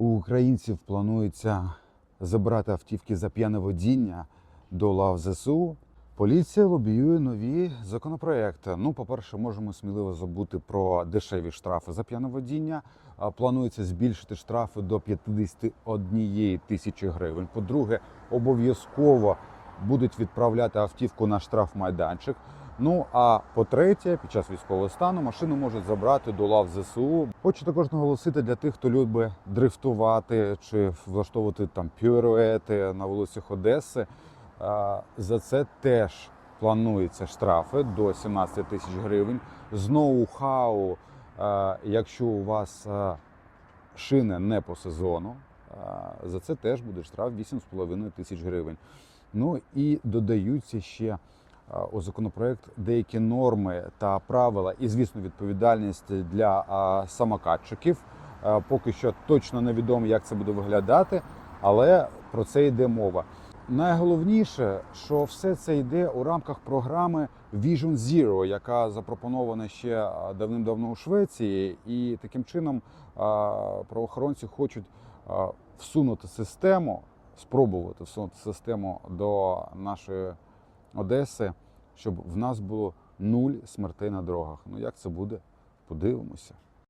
У українців планується забрати автівки за п'яне водіння до лав ЗСУ. Поліція лобіює нові законопроекти. Ну, по-перше, можемо сміливо забути про дешеві штрафи за п'яне водіння. Планується збільшити штрафи до 51 тисячі гривень. По-друге, обов'язково будуть відправляти автівку на штрафмайданчик. Ну а по-третє, під час військового стану машину можуть забрати до лав ЗСУ. Хочу також наголосити для тих, хто любить дрифтувати чи влаштовувати там пюруети на вулицях Одеси. За це теж плануються штрафи до 17 тисяч гривень. З ноу-хау, якщо у вас шини не по сезону, за це теж буде штраф 8,5 тисяч гривень. Ну і додаються ще у законопроект деякі норми та правила, і звісно, відповідальність для самокатчиків. Поки що точно невідомо, як це буде виглядати, але про це йде мова. Найголовніше, що все це йде у рамках програми Vision Zero, яка запропонована ще давним-давно у Швеції, і таким чином правоохоронці хочуть всунути систему, спробувати всунути систему до нашої Одеси, щоб в нас було нуль смертей на дорогах. Ну як це буде? Подивимося.